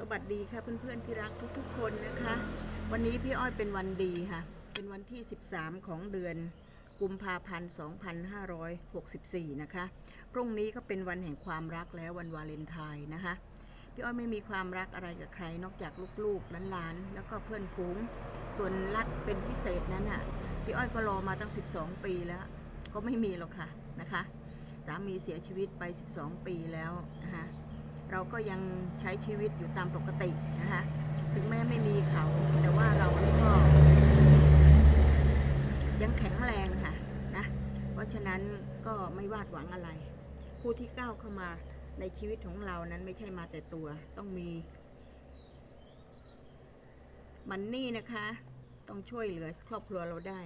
สวัสดีค่ะเพื่อนๆที่รักทุกๆ คนนะคะ วันนี้พี่อ้อยเป็นวันดีค่ะ เป็นวันที่ 13 ของเดือนกุมภาพันธ์ 2564 นะคะ พรุ่งนี้ก็เป็นวันแห่งความรักแล้ววันวาเลนไทน์นะคะ พี่อ้อยไม่มีความรักอะไรกับใครนอกจากลูกๆหลานๆ แล้วก็เพื่อนฝูง ส่วนรักเป็นพิเศษนั้นอะ พี่อ้อยก็รอมาตั้ง 12 ปีแล้ว ก็ไม่มีหรอกค่ะนะคะ สามีเสียชีวิตไป 12 ปีแล้วนะคะ เราก็ยังใช้ชีวิตอยู่ตามปกตินะคะถึงแม้ไม่มีเขา แต่ว่าเราก็ยังแข็งแรงค่ะนะเพราะฉะนั้นก็ไม่วาดหวังอะไร ผู้ที่ก้าวเข้ามาในชีวิตของเรานั้นไม่ใช่มาแต่ตัวต้องมีมันนี่นะคะ ต้องช่วยเหลือครอบครัวเราได้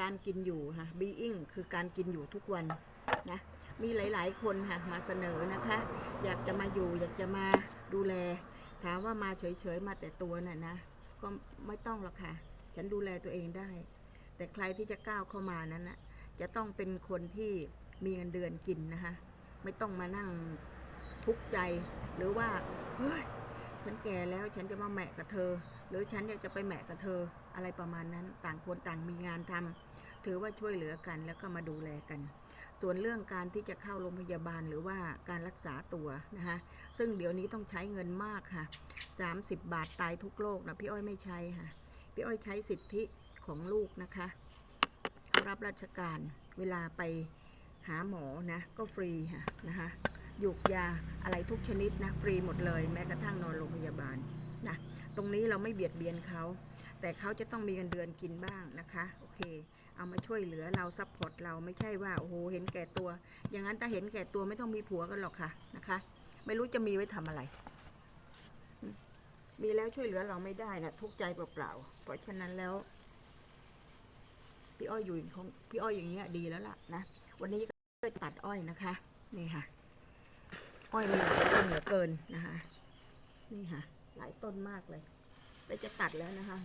การกินอยู่ค่ะ being คือการกินอยู่ทุกวัน มีหลาย ๆ คนค่ะมาเสนอนะคะ อยากจะมาอยู่อยากจะมาดูแล ถามว่ามาเฉย ๆ มาแต่ตัวน่ะนะ ก็ไม่ต้องหรอกค่ะ ฉันดูแลตัวเองได้ แต่ใครที่จะก้าวเข้ามานั้นนะจะต้องเป็นคนที่มีเงินเดือนกินนะคะ ไม่ต้องมานั่งทุกข์ใจ หรือว่าเฮ้ยฉันแก่แล้วฉันจะมาแหมะกับเธอ หรือฉันอยากจะไปแหมะกับเธออะไรประมาณนั้น ต่างคนต่างมีงานทำถือว่าช่วยเหลือกันแล้วก็มาดูแลกัน ส่วนเรื่องการที่จะเข้าโรงพยาบาลหรือว่าการรักษาตัวนะคะซึ่งเดี๋ยวนี้ต้องใช้เงินมากค่ะ 30 บาทตายทุกโรคนะพี่อ้อยไม่ใช้ค่ะพี่อ้อยใช้สิทธิของลูกนะคะเขารับราชการเวลาไปหาหมอนะก็ฟรีค่ะนะคะหยุกยาอะไรทุกชนิดนะฟรีหมดเลย แม้กระทั่งนอนโรงพยาบาลนะตรงนี้เราไม่เบียดเบียนเขา แต่เขาจะต้องมีเงินเดือนกินบ้างนะคะ โอเค เอามาช่วยเหลือเราซัพพอร์ตเราไม่ใช่ว่าโอ้โหเห็นแก่ตัว อย่างนั้นถ้าเห็นแก่ตัวไม่ต้องมีผัวกันหรอกค่ะนะคะ ไม่รู้จะมีไว้ทำอะไร มีแล้วช่วยเหลือเราไม่ได้นะทุกใจเปล่าๆเพราะฉะนั้นแล้ว พี่อ้อยอยู่ของพี่อ้อยอย่างเงี้ยดีแล้วล่ะนะวันนี้ก็ตัดอ้อยนะคะ นี่ค่ะ อ้อยมีหลายต้นเหลือเกินนะคะ นี่ค่ะ หลายต้นมากเลยไปจะตัดแล้วนะคะ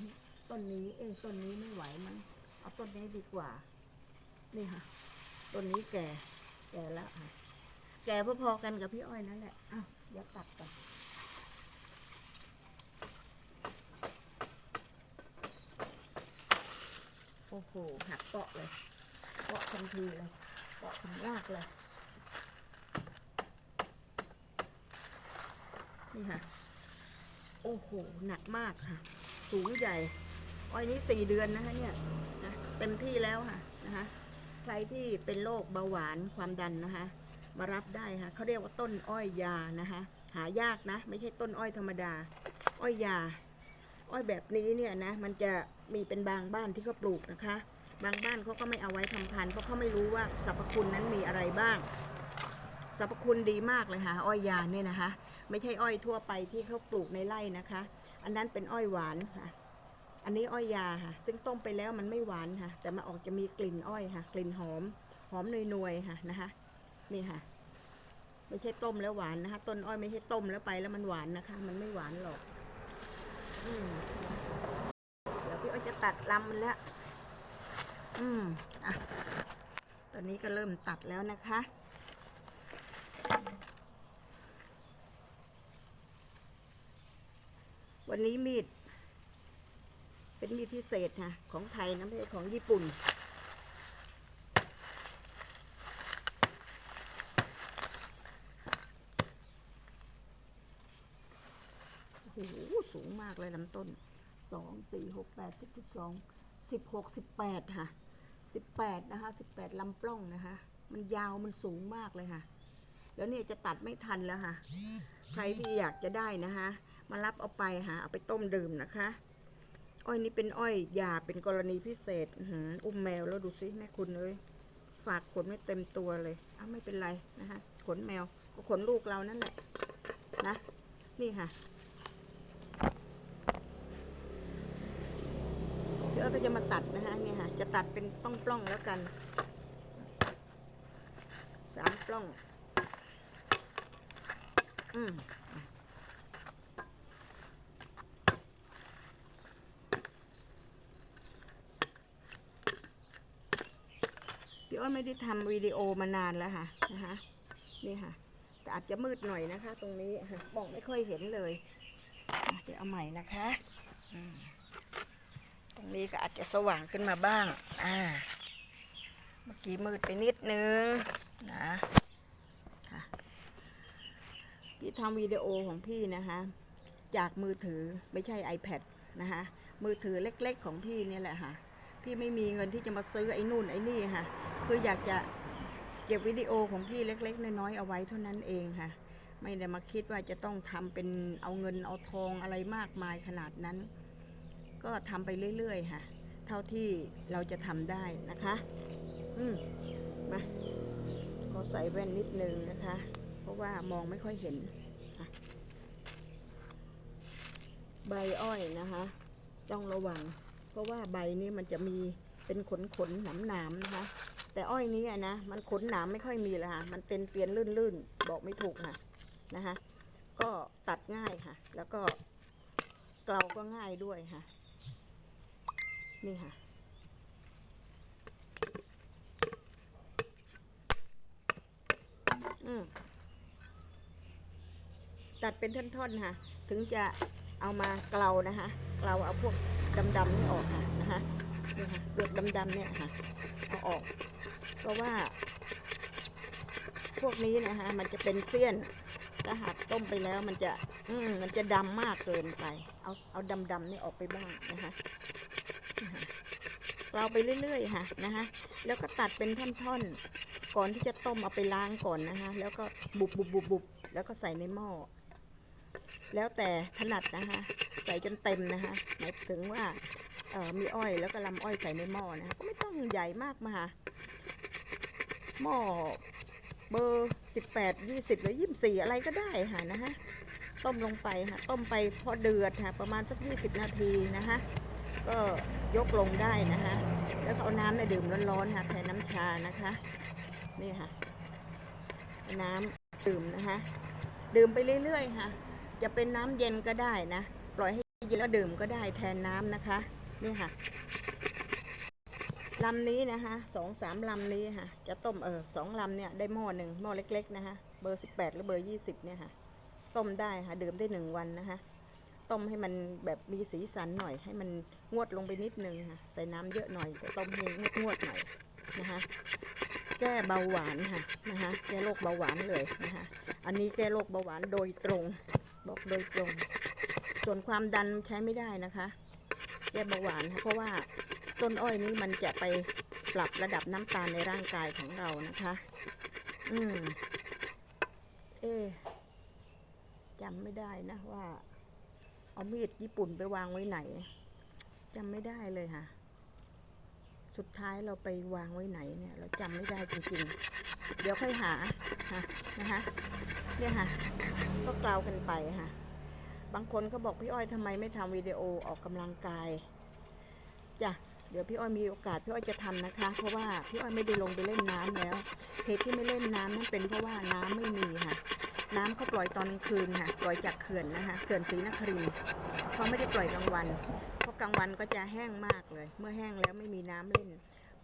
ต้นนี้เอ้ต้นนี้ไม่ไหวมั้ง เอาต้นนี้ดีกว่า นี่ค่ะ ต้นนี้แก่ แก่แล้วค่ะ แก่พอๆกันกับพี่อ้อยนั่นแหละอ้าวเดี๋ยวตัดก่อนโอ้โห หักเปาะเลย เปาะทันทีเลย เปาะถึงรากเลย นี่ค่ะ โอ้โห หนักมากค่ะ สูงใหญ่ อ้อยนี้สี่เดือนนะคะเนี่ย เต็มที่แล้วค่ะนะคะใครที่เป็นโรคเบาหวานความดันนะคะมารับได้ค่ะเขาเรียกว่าต้นอ้อยยานะคะหายากนะ ไม่ใช่ต้นอ้อยธรรมดา อ้อยยา อ้อยแบบนี้เนี่ยนะมันจะมีเป็นบางบ้านที่เขาปลูกนะคะ บางบ้านเขาก็ไม่เอาไว้ทำพันธุ์เพราะเขาไม่รู้ว่าสรรพคุณนั้นมีอะไรบ้างสรรพคุณดีมากเลยค่ะ อ้อยยาเนี่ยนะคะ ไม่ใช่อ้อยทั่วไปที่เขาปลูกในไร่นะคะ อันนั้นเป็นอ้อยหวานค่ะ อันนี้อ้อยยาค่ะ ซึ่งต้มไปแล้วมันไม่หวานค่ะ แต่มันออกจะมีกลิ่นอ้อยค่ะ กลิ่นหอม หอมนวยๆค่ะนะคะ นี่ค่ะ ไม่ใช่ต้มแล้วหวานนะคะ ต้นอ้อยไม่ใช่ต้มแล้วไปแล้วมันหวานนะคะ มันไม่หวานหรอกอืเดี๋ยวพี่อ้อยจะตัดลำมันแล้ว อืมอะ ตอนนี้ก็เริ่มตัดแล้วนะคะวันนี้มีด เป็นมีพิเศษค่ะของไทยนะไม่ใช่ของญี่ปุ่น โอ้โหสูงมากเลยลำต้นสองสี่หกแปดสิบสิบสองสิบหกสิบแปดค่ะสิบแปดนะคะสิบแปดลำปล้องนะคะ มันยาวมันสูงมากเลยค่ะ แล้วเนี่ยจะตัดไม่ทันแล้วค่ะ ใครที่อยากจะได้นะคะ มารับเอาไปค่ะเอาไปต้มดื่มนะคะ อ้อยนี้เป็นอ้อยยาเป็นกรณีพิเศษอือุ้มแมวแล้วดูสิแม่คุณเลยฝากขนไม่เต็มตัวเลยอ้าวไม่เป็นไรนะคะขนแมวก็ขนลูกเรานั่นแหละนะนี่ค่ะเดี๋ยวก็จะมาตัดนะคะนี่ค่ะ จะตัดเป็นปล้องๆแล้วกันสามปล้อง อืม อ้อยไม่ได้ทำวิดีโอมานานแล้วค่ะนะคะนี่ค่ะ แต่อาจจะมืดหน่อยนะคะ ตรงนี้ค่ะมองไม่ค่อยเห็นเลย เดี๋ยวเอาใหม่นะคะตรงนี้ก็อาจจะสว่างขึ้นมาบ้างอ่าเมื่อกี้มืดไปนิดนึงนะค่ะพี่ทำวิดีโอของพี่นะคะ จากมือถือไม่ใช่ iPad นะคะมือถือเล็กๆของพี่เนี่ยแหละค่ะพี่ไม่มีเงินที่จะมาซื้อไอ้นู่นไอ้นี่ค่ะ คืออยากจะเก็บวิดีโอของพี่เล็ก ๆ น้อยๆเอาไว้เท่านั้นเองค่ะ ไม่ได้มาคิดว่าจะต้องทำเป็นเอาเงินเอาทองอะไรมากมายขนาดนั้น ก็ทำไปเรื่อยๆค่ะ เท่าที่เราจะทำได้นะคะ อืมมาขอใส่แว่นนิดนึงนะคะ เพราะว่ามองไม่ค่อยเห็น ใบอ้อยนะคะ ต้องระวัง เพราะว่าใบนี้มันจะมีเป็นขนขนหนามๆนะคะ แต่อ้อยนี้นะ มันขนหนามไม่ค่อยมีเลยค่ะ มันเป็นเตียนลื่นๆ บอกไม่ถูกค่ะนะคะก็ตัดง่ายค่ะ แล้วก็เกลาก็ง่ายด้วยค่ะ นี่ค่ะอืมตัดเป็นท่อนๆค่ะ ถึงจะเอามาเกลานะคะ เกลาเอาพวกดำๆนี่ออกค่ะนะคะ นี่ค่ะเปลือกดำๆเนี่ยค่ะเอาออก เพราะว่า พวกนี้นะคะมันจะเป็นเสี้ยนถ้าหากต้มไปแล้วมันจะ อืมมันจะดำมากเกินไป เอาเอาดำๆนี่ออกไปบ้างนะคะเราไปเรื่อยๆค่ะนะคะแล้วก็ตัดเป็นท่อนๆ ก่อนที่จะต้มเอาไปล้างก่อนนะคะแล้วก็บุบบุบบุบบุบแล้วก็ใส่ในหม้อแล้วแต่ถนัดนะคะ ใส่จนเต็มนะคะหมายถึงว่า มีอ้อยแล้วก็ลำอ้อยใส่ในหม้อนะคะก็ไม่ต้องใหญ่มากมาหม้อเบอร์สิบแปดยี่สิบหรือยี่สิบสี่อะไรก็ได้ค่ะนะคะต้มลงไปค่ะต้มไปพอเดือดค่ะประมาณสักยี่สิบนาทีนะคะก็ยกลงได้นะคะแล้วเอาน้ำในดื่มร้อนๆค่ะแทนน้ำชานะคะนี่ค่ะ น้ำดื่มนะคะดื่มไปเรื่อยๆค่ะ จะเป็นน้ำเย็นก็ได้นะ ปล่อยให้เย็นแล้วดื่มก็ได้แทนน้ำนะคะ นี่ค่ะลำนี้นะคะสองสามลำนี้ค่ะ จะต้มเออสองลำเนี่ยได้หม้อหนึ่งหม้อเล็ก ๆ นะคะเบอร์สิบแปดหรือเบอร์ยี่สิบเนี่ยค่ะ ต้มได้ค่ะดื่มได้หนึ่งวันนะคะ ต้มให้มันแบบมีสีสันหน่อย ให้มันงวดลงไปนิดนึงค่ะ ใส่น้ำเยอะหน่อยจะต้มให้งวดงวดหน่อยนะคะ แก้เบาหวานค่ะนะคะ แก้โรคเบาหวานเลยนะคะ อันนี้แก้โรคเบาหวานโดยตรง บอกโดยตรง ส่วนความดันใช้ไม่ได้นะคะ แก้เบาหวานค่ะเพราะว่าต้นอ้อยนี้มันจะไปปรับระดับน้ำตาลในร่างกายของเรานะคะ อืม เอ๊ะจำไม่ได้นะว่า เอามีดญี่ปุ่นไปวางไว้ไหนจำไม่ได้เลยค่ะ สุดท้ายเราไปวางไว้ไหนเนี่ย เราจำไม่ได้จริงๆ เดี๋ยวค่อยหา ค่ะ นะคะ เนี่ยค่ะ ก็กล่าวกันไปค่ะ บางคนเขาบอกพี่อ้อยทำไมไม่ทำวิดีโอออกกำลังกายจ้ะเดี๋ยวพี่อ้อยมีโอกาสพี่อ้อยจะทำนะคะ เพราะว่าพี่อ้อยไม่ได้ลงไปเล่นน้ำแล้วเหตุที่ไม่เล่นน้ำนั่นเป็นเพราะว่าน้ำไม่มีค่ะ น้ำเขาปล่อยตอนกลางคืนค่ะปล่อยจากเขื่อนนะคะเขื่อนศรีนครินทร์เขาไม่ได้ปล่อยกลางวัน เพราะกลางวันก็จะแห้งมากเลย เมื่อแห้งแล้วไม่มีน้ำเล่น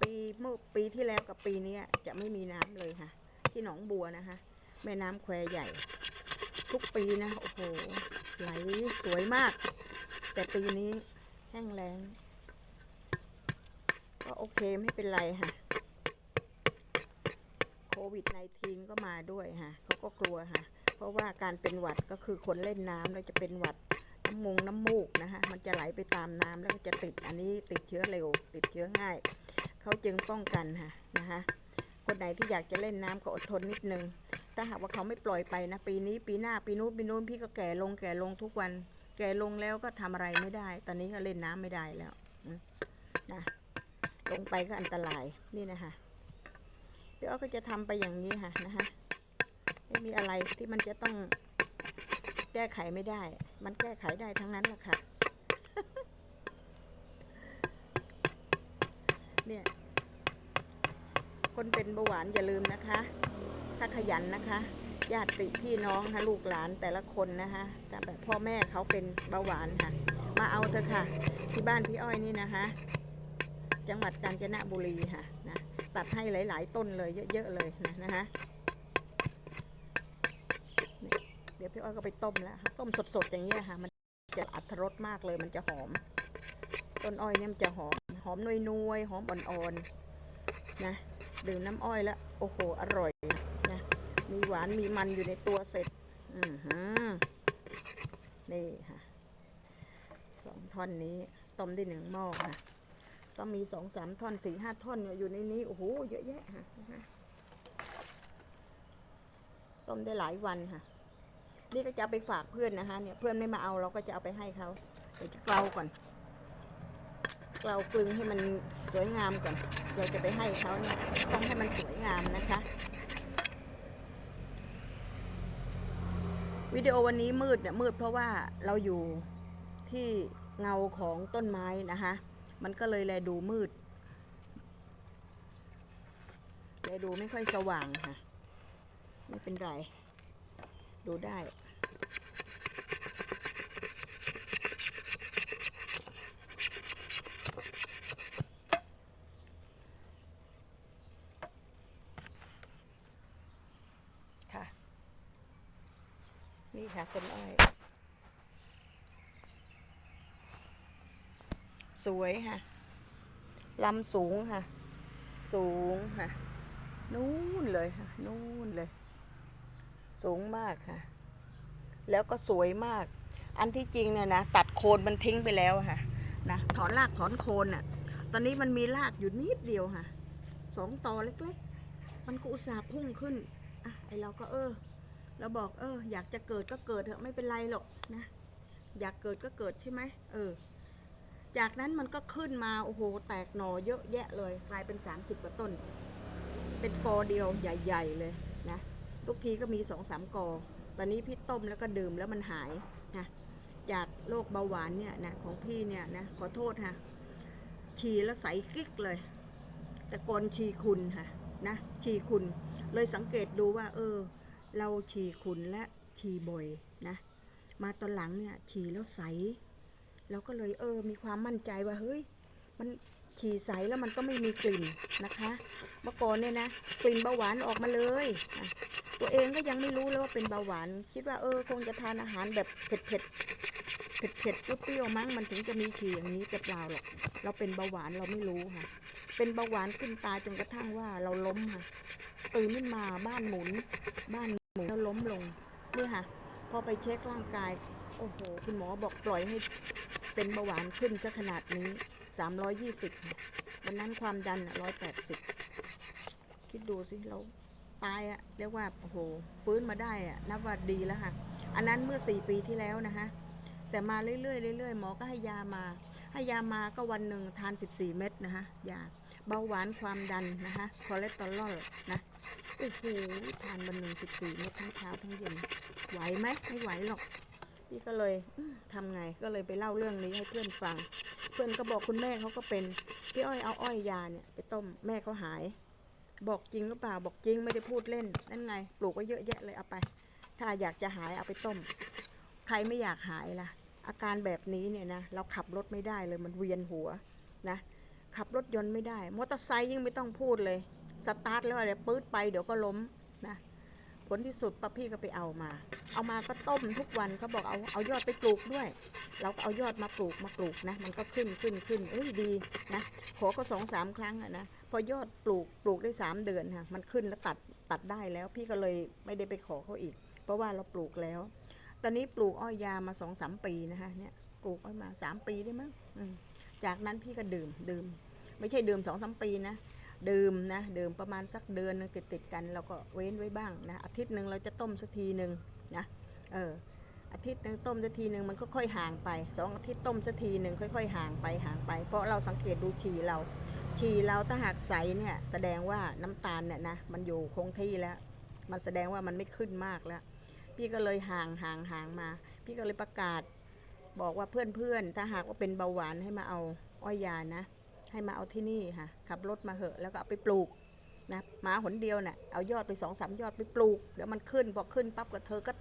ปีเมื่อปีที่แล้วกับปีนี้จะไม่มีน้ำเลยค่ะ ที่หนองบัวนะคะ แม่น้ำแควใหญ่ ทุกปีนะโอ้โหไหลสวยมาก แต่ปีนี้แห้งแล้งก็โอเคไม่เป็นไรค่ะโควิด -19 ก็มาด้วยค่ะเขาก็กลัวค่ะ เพราะว่าการเป็นหวัดก็คือคนเล่นน้ำแล้วจะเป็นหวัดน้ำมงน้ำมูกนะคะมันจะไหลไปตามน้ำแล้วก็จะติดอันนี้ติดเชื้อเร็ว ติดเชื้อง่ายเขาจึงป้องกันค่ะนะคะ คนไหนที่อยากจะเล่นน้ำก็อดทนนิดนึง ถ้าหากว่าเขาไม่ปล่อยไปนะ ปีนี้ปีหน้าปีนู้นปีนู้นพี่ก็แก่ลงแก่ลงทุกวัน แก่ลงแล้วก็ทำอะไรไม่ได้ ตอนนี้ก็เล่นน้ำไม่ได้แล้วนะลงไปก็อันตรายนี่นะคะพี่อ้อก็จะทำไปอย่างนี้ค่ะนะคะไม่มีอะไรที่มันจะต้องแก้ไขไม่ได้ มันแก้ไขได้ทั้งนั้นแหละค่ะ เนี่ย คนเป็นเบาหวานอย่าลืมนะคะ ถ้าขยันนะคะญาติพี่น้องนะลูกหลานแต่ละคนนะคะแต่แบบพ่อแม่เขาเป็นเบาหวานค่ะ มาเอาเถอะค่ะ ที่บ้านพี่อ้อยนี่นะคะ จังหวัดกาญจนบุรีค่ะนะตัดให้หลาย ๆ ต้นเลยเยอะ ๆ เลยนะนะคะเดี๋ยวพี่อ้อยก็ไปต้มแล้วค่ะต้มสด ๆ อย่างเงี้ยค่ะ มันจะอัตรสมากเลยมันจะหอม ต้นอ้อยเนี่ยมันจะหอม หอมนวยๆหอมอ่อน ๆ นะ ดื่มน้ำอ้อยแล้ว โอ้โห อร่อยนะมีหวานมีมันอยู่ในตัวเสร็จ อือหือนี่ค่ะสองท่อนนี้ต้มได้หนึ่งหม้อค่ะ ก็มีสองสามท่อนสี่ห้าท่อนเนี่ยอยู่ในนี้ โอ้โห เยอะแยะค่ะต้มได้หลายวันค่ะ นี่ก็จะไปฝากเพื่อนนะคะ เนี่ยเพื่อนไม่มาเอาเราก็จะเอาไปให้เขาเดี๋ยวจะเกลาก่อน เกลากลึงให้มันสวยงามก่อน เราจะไปให้เขาเนี่ยต้องให้มันสวยงามนะคะ วิดีโอวันนี้มืดเนี่ยมืดเพราะว่าเราอยู่ที่เงาของต้นไม้นะคะ มันก็เลยแลดูมืดแลดูไม่ค่อยสว่างค่ะ ไม่เป็นไร ดูได้ ค่ะ นี่ค่ะต้นอ้อย ส วยค่ะลำสูงค่ะ สูงค่ะนู่นเลยค่ะนู่นเลย สูงมากค่ะ แล้วก็สวยมาก อันที่จริงเนี่ยนะตัดโคนมันทิ้งไปแล้วค่ะนะถอนรากถอนโคนอะ ตอนนี้มันมีรากอยู่นิดเดียวค่ะสองตอเล็กๆ มันก็อุตส่าห์พุ่งขึ้นอะไอเราก็เออเราบอกเออ อยากจะเกิดก็เกิดเถอะไม่เป็นไรหรอกนะ อยากเกิดก็เกิดใช่ไหมเออ จากนั้นมันก็ขึ้นมาโอ้โหแตกหน่อเยอะแยะเลยกลายเป็น 30กว่าต้น เป็นกอเดียวใหญ่ ๆ เลยนะทุกทีก็มีสองสามกอ ตอนนี้พี่ต้มแล้วก็ดื่มแล้วมันหายนะจากโรคเบาหวานเนี่ยนะของพี่เนี่ยนะขอโทษค่ะฉี่แล้วใสกิ๊กเลย แต่ก่อนฉี่คุณค่ะนะฉี่คุณเลยสังเกตดูว่า เออ เราฉี่คุณและฉี่บ่อยนะ มาตอนหลังเนี่ยฉี่แล้วใส เราก็เลยเออ มีความมั่นใจว่าเฮ้ย มันฉี่ใสแล้วมันก็ไม่มีกลิ่นนะคะเมื่อก่อนเนี่ยนะกลิ่นเบาหวานออกมาเลย ตัวเองก็ยังไม่รู้เลยว่าเป็นเบาหวาน คิดว่าเออคงจะทานอาหารแบบเผ็ดเผ็ดเผ็ดเผ็ดเปรี้ยวมั้งมันถึงจะมีฉี่อย่างนี้แต่เปล่าหรอกเราเป็นเบาหวานเราไม่รู้ค่ะ เป็นเบาหวานขึ้นตาจนกระทั่งว่าเราล้มค่ะตื่นขึ้นมาบ้านหมุน บ้านหมุนแล้วล้มลงเนี่ยค่ะ พอไปเช็คร่างกาย โอ้โห คุณหมอบอกปล่อยให้เป็นเบาหวานขึ้นซะขนาดนี้ 320ค่ะวันนั้นความดัน 180 คิดดูสิเราตายอะเรียกว่า โอ้โห ฟื้นมาได้อะนับว่าดีแล้วค่ะ อันนั้นเมื่อ 4 ปีที่แล้วนะคะ แต่มาเรื่อยๆเรื่อยๆหมอก็ให้ยามา ให้ยามาก็วันหนึ่งทาน 14 เม็ดนะคะยา เบาหวานความดันนะคะคอเลสเตอรอลนะโอ้โหทานวันหนึ่ง14เม็ดทั้งเช้าทั้งเย็นไหวไหมไม่ไหวหรอกพี่ก็เลยอืมทำไงก็เลยไปเล่าเรื่องนี้ให้เพื่อนฟัง เพื่อนก็บอกคุณแม่เขาก็เป็นพี่อ้อยเอาอ้อยยาเนี่ยไปต้มแม่เขาหาย บอกจริงหรือเปล่าบอกจริงไม่ได้พูดเล่นนั่นไงปลูกไว้เยอะแยะเลยเอาไป ถ้าอยากจะหายเอาไปต้ม ใครไม่อยากหายล่ะ อาการแบบนี้เนี่ยนะเราขับรถไม่ได้เลยมันเวียนหัวนะ ขับรถยนต์ไม่ได้ มอเตอร์ไซค์ยิ่งไม่ต้องพูดเลย สตาร์ทแล้วอะไรปื๊ดไปเดี๋ยวก็ล้มนะ ผลที่สุดป้าพี่ก็ไปเอามา เอามาก็ต้มทุกวันเขาบอกเอาเอายอดไปปลูกด้วย เราก็เอายอดมาปลูกมาปลูกนะ มันก็ขึ้นขึ้นขึ้นเอ้ยดีนะ ขอก็สองสามครั้งอะนะ พอยอดปลูกปลูกได้สามเดือนค่ะ มันขึ้นแล้วตัดตัดได้แล้ว พี่ก็เลยไม่ได้ไปขอเขาอีก เพราะว่าเราปลูกแล้ว ตอนนี้ปลูกอ้อยยามาสองสามปีนะคะเนี่ย ปลูกอ้อยมาสามปีได้มั้งอืมจากนั้นพี่ก็ดื่มดื่ม ไม่ใช่ดื่มสองสามปีนะดื่มนะดื่มประมาณสักเดือนหนึงติดติดกันเราก็เว้นไว้บ้างนะอาทิตย์หนึ่งเราจะต้มสักทีหนึ่งนะเอออาทิตย์หนึ่งต้มสักทีหนึ่งมันก็ค่อยห่างไปสองอาทิตย์ต้มสักทีหนึ่งค่อย ๆ ห่างไปห่างไป เพราะเราสังเกตดูฉี่เรา ฉี่เราถ้าหากใสเนี่ยแสดงว่าน้ำตาลเนี่ยนะมันอยู่คงที่แล้ว มันแสดงว่ามันไม่ขึ้นมากแล้ว พี่ก็เลยห่างห่างห่างมา พี่ก็เลยประกาศบอกว่าเพื่อนๆถ้าหากว่าเป็นเบาหวานให้มาเอาอ้อยยานะ ให้มาเอาที่นี่ค่ะ ขับรถมาเหอะแล้วก็เอาไปปลูกนะหมาหนเดียวเน่ะเอายอดไปสองสามยอดไปปลูกเดี๋ยวมันขึ้นพอขึ้นปั๊บก็เธอก็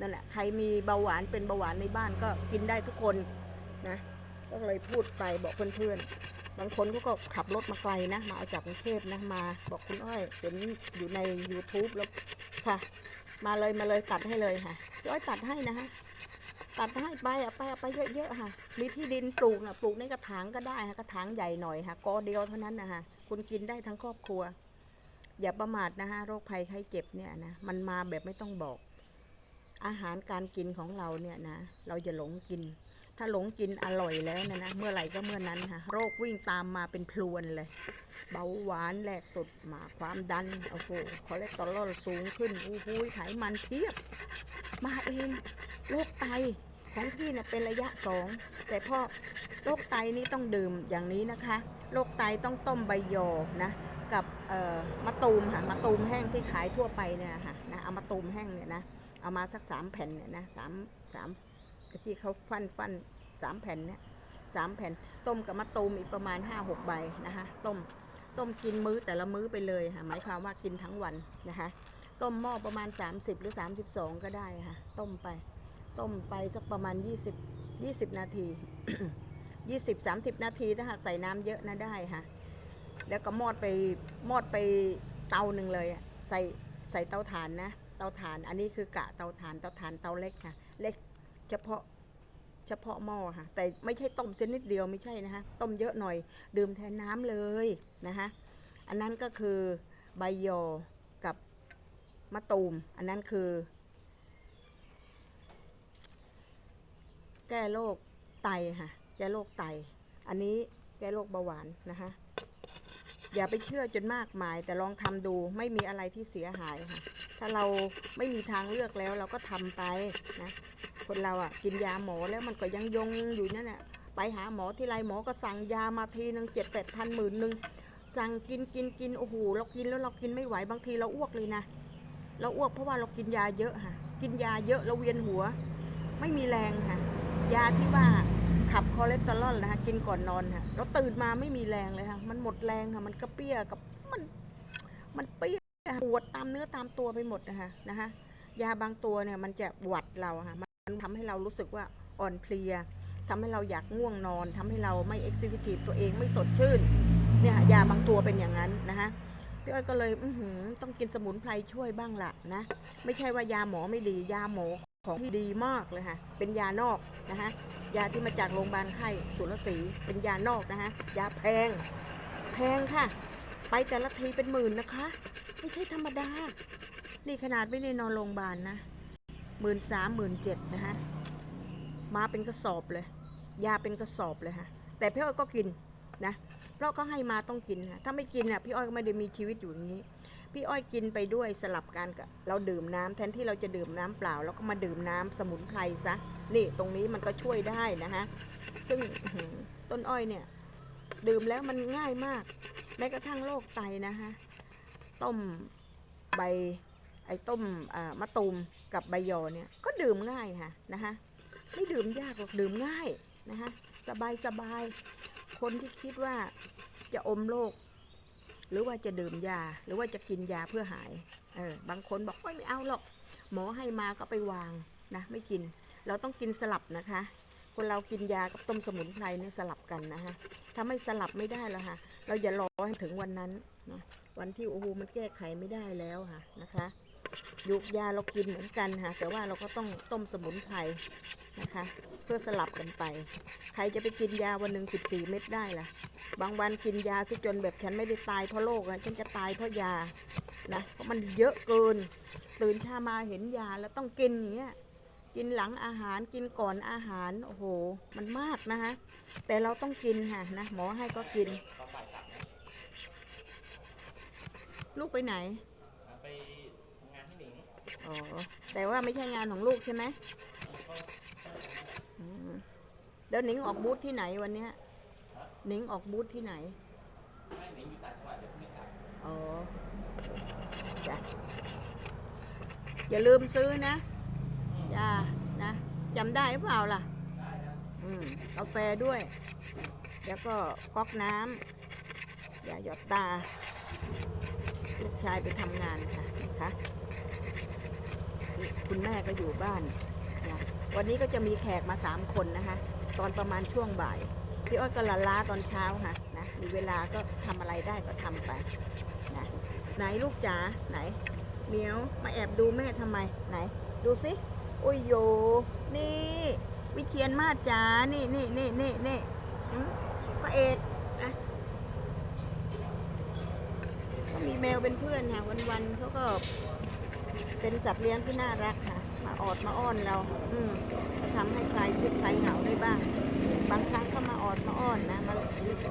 นั่นแหละใครมีเบาหวานเป็นเบาหวานในบ้านก็กินได้ทุกคนนะก็เลยพูดไปบอกเพื่อนๆบางคนเขาก็ขับรถมาไกลนะ มาเอาจากกรุงเทพนะมา บอกคุณอ้อยเห็นอยู่ใน YouTube แล้วค่ะ มาเลยมาเลยตัดให้เลยค่ะพี่อ้อยตัดให้นะฮะ ตัดให้ไปเอาไปเอาไปเยอะๆค่ะ มีที่ดินปลูกนะปลูกในกระถางก็ได้ค่ะกระถางใหญ่หน่อยค่ะกอเดียวเท่านั้นนะคะคุณกินได้ทั้งครอบครัว อย่าประมาทนะคะโรคภัยไข้เจ็บเนี่ยนะมันมาแบบไม่ต้องบอก อาหารการกินของเราเนี่ยนะเราจะหลงกิน ถ้าหลงกินอร่อยแล้วนะนะเมื่อไหร่ก็เมื่อนั้นค่ะ โรควิ่งตามมาเป็นพลวนเลย เบาหวานแหลกสุดมาความดันโอ้โหคอเลสเตอรอลสูงขึ้นอู้หูยไขมันเทียบ มาเองโรคไต ของพี่เนะเป็นระยะสองแต่พอโรคไตนี่ต้องดื่มอย่างนี้นะคะโรคไตต้องต้มใบยอนะกับเอ่อมะตูมค่ะมะตูมแห้งที่ขายทั่วไปเนี่ยค่ะนะเอามะตูมแห้งเนี่ยนะเอามาสักสามแผ่นเนี่ยนะสามสามที่เขาฟันฟันสามแผ่นเนี่ยสามแผ่นต้มกับมะตูมอีกประมาณห้าหกใบนะคะต้มต้มกินมื้อแต่ละมื้อไปเลยค่ะหมายความว่ากินทั้งวันนะคะต้มหม้อประมาณ 30 หรือ 32 ก็ได้ค่ะ ต้มไป ต้มไปสักประมาณ 20 20 นาที 20 30 นาทีถ้าหากใส่น้ำเยอะนะได้ค่ะ แล้วก็มอดไปมอดไปเตาหนึ่งเลยใส่ใส่เตาถ่านนะ เตาถ่าน อันนี้คือกะเตาถ่าน เตาถ่านเตาเล็กค่ะ เล็กเฉพาะเฉพาะหม้อค่ะ แต่ไม่ใช่ต้มชนิดเดียวไม่ใช่นะคะต้มเยอะหน่อย ดื่มแทนน้ำเลยนะคะ อันนั้นก็คือใบยอ กับมะตูม อันนั้นคือ แก้โรคไตค่ะ แก้โรคไต อันนี้แก้โรคเบาหวานนะคะ อย่าไปเชื่อจนมากมาย แต่ลองทำดูไม่มีอะไรที่เสียหายค่ะ ถ้าเราไม่มีทางเลือกแล้วเราก็ทำไปนะ คนเราอะกินยาหมอแล้วมันก็ยังยงอยู่นั่นแหละไปหาหมอที่ไรหมอก็สั่งยามาทีหนึ่งเจ็ดแปดพันหมื่นหนึ่งสั่งกินกินกินโอ้โหเรากินแล้วเรากินไม่ไหวบางทีเราอ้วกเลยนะเราอ้วกเพราะว่าเรากินยาเยอะค่ะ กินยาเยอะเราเวียนหัว ไม่มีแรงค่ะ ยาที่ว่าขับคอเลสเตอรอลนะคะกินก่อนนอนค่ะเราตื่นมาไม่มีแรงเลยค่ะ มันหมดแรงค่ะ มันกระเปี้ยกับมันมันเปี้ยปวดตามเนื้อตามตัวไปหมดนะคะนะคะยาบางตัวเนี่ยมันจะหวัดเราค่ะ มันทำให้เรารู้สึกว่าอ่อนเพลียทำให้เราอยากง่วงนอนทำให้เราไม่เอ็กซิคิทีฟตัวเองไม่สดชื่น เนี่ยยาบางตัวเป็นอย่างนั้นนะคะพี่อ้อยก็เลยอืต้องกินสมุนไพรช่วยบ้างละนะ ไม่ใช่ว่ายาหมอไม่ดี ยาหมอ ของที่ดีมากเลยค่ะ เป็นยานอกนะคะยาที่มาจากโรงพยาบาลไข้สุรศรีเป็นยานอกนะคะยาแพง แพงค่ะ ไปแต่ละทีเป็นหมื่นนะคะ ไม่ใช่ธรรมดา นี่ขนาดไม่ได้นอนโรงพยาบาลนะหมื่นสามหมื่นเจ็ดนะคะมาเป็นกระสอบเลย ยาเป็นกระสอบเลยค่ะ แต่พี่อ้อยก็กินนะ เพราะเขาให้มาต้องกินค่ะ ถ้าไม่กินน่ะพี่อ้อยก็ไม่ได้มีชีวิตอยู่อย่างนี้ พี่อ้อยกินไปด้วยสลับกันกับเราดื่มน้ำแทนที่เราจะดื่มน้ำเปล่าเราก็มาดื่มน้ำสมุนไพรซะนี่ตรงนี้มันก็ช่วยได้นะคะซึ่งต้นอ้อยเนี่ย ดื่มแล้วมันง่ายมาก แม้กระทั่งโรคไตนะคะต้มใบไอ้ต้มมะตูมกับใบยอเนี่ยก็ดื่มง่ายค่ะนะคะไม่ดื่มยากหรอกดื่มง่ายนะคะสบายสบายคนที่คิดว่าจะอมโรค หรือว่าจะดื่มยา หรือว่าจะกินยาเพื่อหาย เออ บางคนบอกว่าไม่เอาหรอก หมอให้มาก็ไปวางนะ ไม่กิน เราต้องกินสลับนะคะ คนเรากินยากับต้มสมุนไพรเนี่ยสลับกันนะคะถ้าไม่สลับไม่ได้แล้วค่ะ เราอย่ารอให้ถึงวันนั้นนะ วันที่โอ้โหมันแก้ไขไม่ได้แล้วค่ะนะคะ ยุกยาเรากินเหมือนกันค่ะ แต่ว่าเราก็ต้องต้มสมุนไพรนะคะ เพื่อสลับกันไป ใครจะไปกินยาวันหนึ่ง14เม็ดได้ล่ะ บางวันกินยาซะจนแบบฉันไม่ได้ตายเพราะโรคนะฉันจะตายเพราะยานะเพราะมันเยอะเกิน ตื่นเช้ามาเห็นยาแล้วต้องกินอย่างเงี้ยกินหลังอาหารกินก่อนอาหารโอ้โห มันมากนะคะแต่เราต้องกินค่ะนะหมอให้ก็กิน ลูกไปไหน ไปทำงานที่หนิง อ๋อ แต่ว่าไม่ใช่งานของลูกใช่ไหมอืมเดี๋ยวหนิงออกบูธที่ไหนวันเนี้ยหนิงออกบูธที่ไหนไม่หนิงอยู่ต่างจังหวัดเดี๋ยวพรุ่งนี้กลับอ๋อจ้ะอย่าลืมซื้อนะจ้านะจำได้หรือเปล่าล่ะอืมกาแฟด้วย แล้วก็ก๊อกน้ำอย่าหยดตา ลูกชายไปทำงานค่ะนะคะ คุณแม่ก็อยู่บ้านนะวันนี้ก็จะมีแขกมาสามคนนะคะ ตอนประมาณช่วงบ่าย พี่อ้อยก็ละล้าตอนเช้าค่ะนะมีเวลาก็ทำอะไรได้ก็ทำไปนะไหนลูกจ๋าไหนเหมียวมาแอบดูแม่ทำไมไหน ดูสิโอ้ยโย นี่ วิเชียนมาจ๋านี่นี่นี่นี่นี่หืมพระเอกอะก็มีแมวเป็นเพื่อนค่ะวันๆเขาก็ เป็นสัตว์เลี้ยงที่น่ารักค่ะ มาออดมาอ้อนเรา อืมทำให้คลายทุกข์คลายเหงาได้บ้าง บางครั้งก็มาออดมาอ้อนนะมา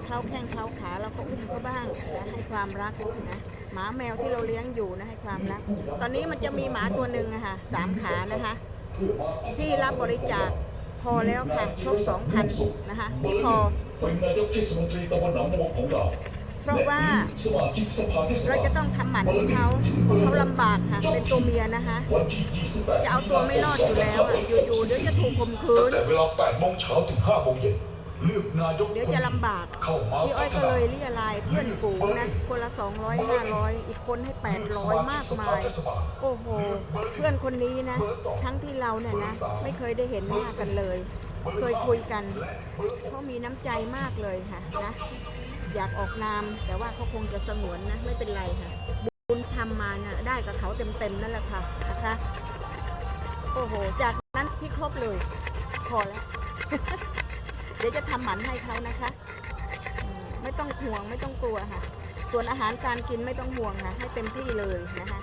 เข้าแข้งเข้าขาเราก็อุ้มเขาบ้างนะให้ความรักนะหมาแมวที่เราเลี้ยงอยู่นะให้ความรัก ตอนนี้มันจะมีหมาตัวหนึ่งอะค่ะสามขานะคะที่รับบริจาคพอแล้วค่ะครบสองพันนะคะไม่พอเป็นนายกเทศมนตรีตำบลหนองบัวของเรา ราะว่าสมาชิกสภาเทศบาลเราจะต้องทำหมันให้เขาเขาลำบากค่ะ เป็นตัวเมียนะคะวันที่28จะเอาตัวไม่รอดอยู่แล้วอะอยู่ๆเดี๋ยวจะถูกข่มขืนแต่เวลา8โมงเช้าถึง5โมงเย็นเลือกนายกเดี๋ยวจะลำบากเข้ามาพี่อ้อยก็เลยเรียรายเพื่อนฝูงนะคนละ200 500 อีกคนให้ 800 มากมาย โอ้โห เพื่อนคนนี้นะ ทั้งที่เราเนี่ยนะ ไม่เคยได้เห็นหน้ากันเลย เคยคุยกันเขามีน้ำใจมากเลยค่ะนะ อยากออกนาม แต่ว่าเขาคงจะสงวนนะ ไม่เป็นไรค่ะ บุญทำมานะได้กับเขาเต็มๆนั่นแหละค่ะนะคะโอ้โห จากนั้นพี่ครบเลย พอแล้ว เดี๋ยวจะทำหมันให้เขานะคะ ไม่ต้องห่วงไม่ต้องกลัวค่ะ ส่วนอาหารการกินไม่ต้องห่วงค่ะ ให้เต็มที่เลยนะคะ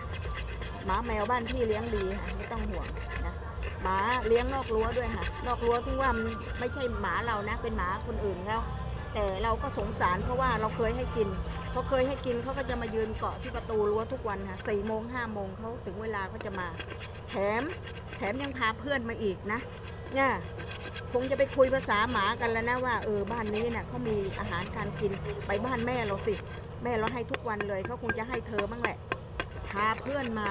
หมาแมวบ้านพี่เลี้ยงดีค่ะไม่ต้องห่วงนะหมาเลี้ยงนอกรั้วด้วยค่ะ นอกรั้วถึงว่ามันไม่ใช่หมาเรานะ เป็นหมาคนอื่นแล้ว แต่เราก็สงสารเพราะว่าเราเคยให้กินพอเคยให้กินเขาก็จะมายืนเกาะที่ประตูรั้วทุกวันค่ะสี่โมงห้าโมงเขาถึงเวลาเขาจะมา แถมแถมยังพาเพื่อนมาอีกนะเนี่ยคงจะไปคุยภาษาหมากันแล้วนะว่าเออบ้านนี้เนี่ยเขามีอาหารการกินไปบ้านแม่เราสิ แม่เราให้ทุกวันเลยเขาคงจะให้เธอบ้างแหละพาเพื่อนมา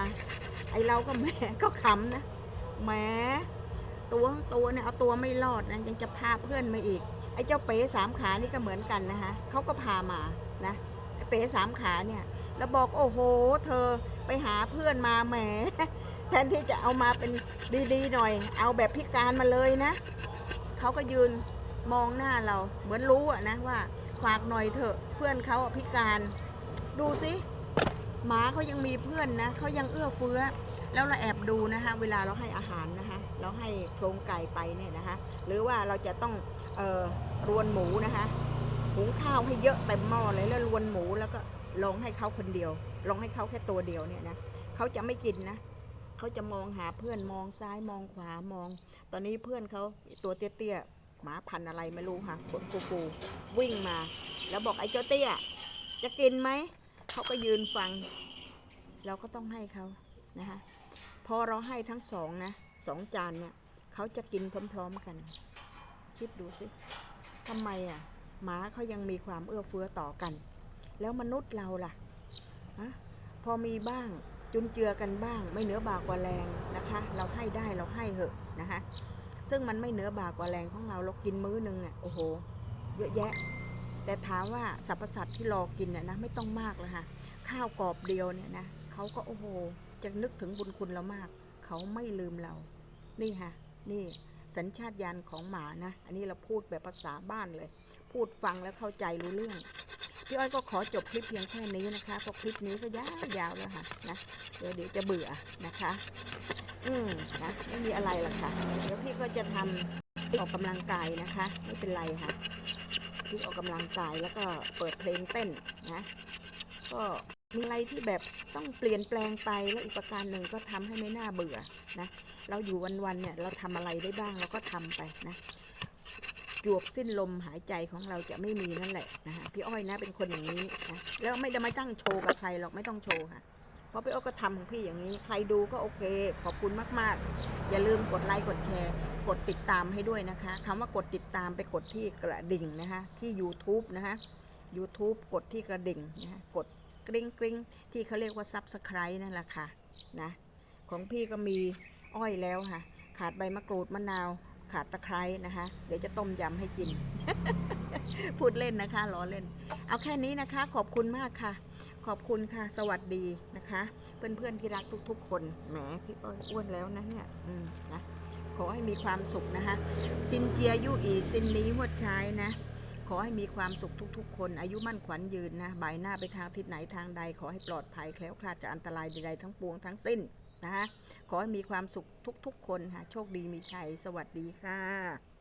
ไอเราก็แหมก็ขำนะแหมตัวตัวเนี่ยเอาตัวไม่รอดนะยังจะพาเพื่อนมาอีก ไอ้เจ้าเป๋สามขานี่ก็เหมือนกันนะคะเขาก็พามานะเป๋สามขาเนี่ยแล้วบอกโอ้โห เธอไปหาเพื่อนมาแหมแทนที่จะเอามาเป็นดีๆหน่อย เอาแบบพิการมาเลยนะเขาก็ยืนมองหน้าเราเหมือนรู้อะนะว่าฝากหน่อยเถอะเพื่อนเขาพิการดูสิหมาเขายังมีเพื่อนนะเขายังเอื้อเฟื้อ แล้วเราแอบดูนะคะ เวลาเราให้อาหารนะคะ เราให้โครงไก่ไปเนี่ยนะคะ หรือว่าเราจะต้องเออ รวนหมูนะคะหุงข้าวให้เยอะเต็มหม้อเลยแล้วรวนหมูแล้วก็ลงให้เขาคนเดียวลงให้เขาแค่ตัวเดียวเนี่ยนะเขาจะไม่กินนะเขาจะมองหาเพื่อนมองซ้ายมองขวามอง ตอนนี้เพื่อนเขาตัวเตี้ยๆหมาพันอะไรไม่รู้ค่ะขนฟูๆวิ่งมา แล้วบอกไอ้เจ้าเตี้ย จะกินไหมเขาก็ยืนฟัง เราก็ต้องให้เขานะคะพอเราให้ทั้งสองนะสองจานเนี่ยเขาจะกินพร้อม ๆกัน คิดดูสิ ทำไมอะหมาเขายังมีความเอื้อเฟื้อต่อกัน แล้วมนุษย์เราล่ะะพอมีบ้างจุนเจือกันบ้าง ไม่เหนือบากว่าแรงนะคะ เราให้ได้เราให้เหอะนะคะซึ่งมันไม่เหนือบากว่าแรงของเราเรากินมื้อนึงอะโอ้โห เยอะแยะ แต่ถามว่าสรรพสัตว์ที่รอกินน่ะนะไม่ต้องมากแล้วค่ะข้าวกรอบเดียวเนี่ยนะเขาก็โอ้โหจะนึกถึงบุญคุณเรามาก เขาไม่ลืมเรา นี่ค่ะ นี่ สัญชาตญาณของหมานะ อันนี้เราพูดแบบภาษาบ้านเลย พูดฟังแล้วเข้าใจรู้เรื่อง พี่อ้อยก็ขอจบคลิปเพียงแค่นี้นะคะเพราะคลิปนี้ก็ยาวยาวแล้วค่ะนะเดี๋ยวเดี๋ยวจะเบื่อนะคะ อืมนะไม่มีอะไรหรอกค่ะ เดี๋ยวพี่ก็จะทำออกกำลังกายนะคะ ไม่เป็นไรค่ะพี่ออกกำลังกายแล้วก็เปิดเพลงเต้นนะ ก็มีอะไรที่แบบต้องเปลี่ยนแปลงไปแล้วอีกประการหนึ่งก็ทำให้ไม่น่าเบื่อนะ เราอยู่วันๆเนี่ย เราทำอะไรได้บ้างเราก็ทำไปนะจวบสิ้นลมหายใจของเราจะไม่มีนั่นแหละนะคะพี่อ้อยนะเป็นคนอย่างนี้นะแล้วไม่ได้มาตั้งโชว์กับใครหรอกไม่ต้องโชว์ค่ะเพราะพี่อ้อยก็ทำของพี่อย่างนี้ ใครดูก็โอเค ขอบคุณมากๆ อย่าลืมกดไลค์กดแชร์ กดติดตามให้ด้วยนะคะคำว่ากดติดตามไปกดที่กระดิ่งนะคะที่ YouTube นะคะ YouTube กดที่กระดิ่งนะคะกดกริ๊งกริ๊งที่เขาเรียกว่า Subscribe นั่นแหละค่ะนะของพี่ก็มี อ้อยแล้วค่ะ ขาดใบมะกรูดมะนาว ขาดตะไคร้นะคะ เดี๋ยวจะต้มยำให้กิน พูดเล่นนะคะล้อเล่น เอาแค่นี้นะคะ ขอบคุณมากค่ะ ขอบคุณค่ะ สวัสดีนะคะ เพื่อนๆที่รักทุก ๆ คนแหมพี่อ้อยอ้วนแล้วนะเนี่ยอืมนะขอให้มีความสุขนะคะซินเจียยู่อีซินนี้หัวใช้นะขอให้มีความสุขทุก ๆ คน อายุมั่นขวัญยืนนะ ใบหน้าไปทางทิศไหนทางใด ขอให้ปลอดภัยแคล้วคลาดจากอันตรายใดๆทั้งปวงทั้งสิ้น นะคะขอให้มีความสุขทุกๆ คนค่ะโชคดีมีชัยสวัสดีค่ะ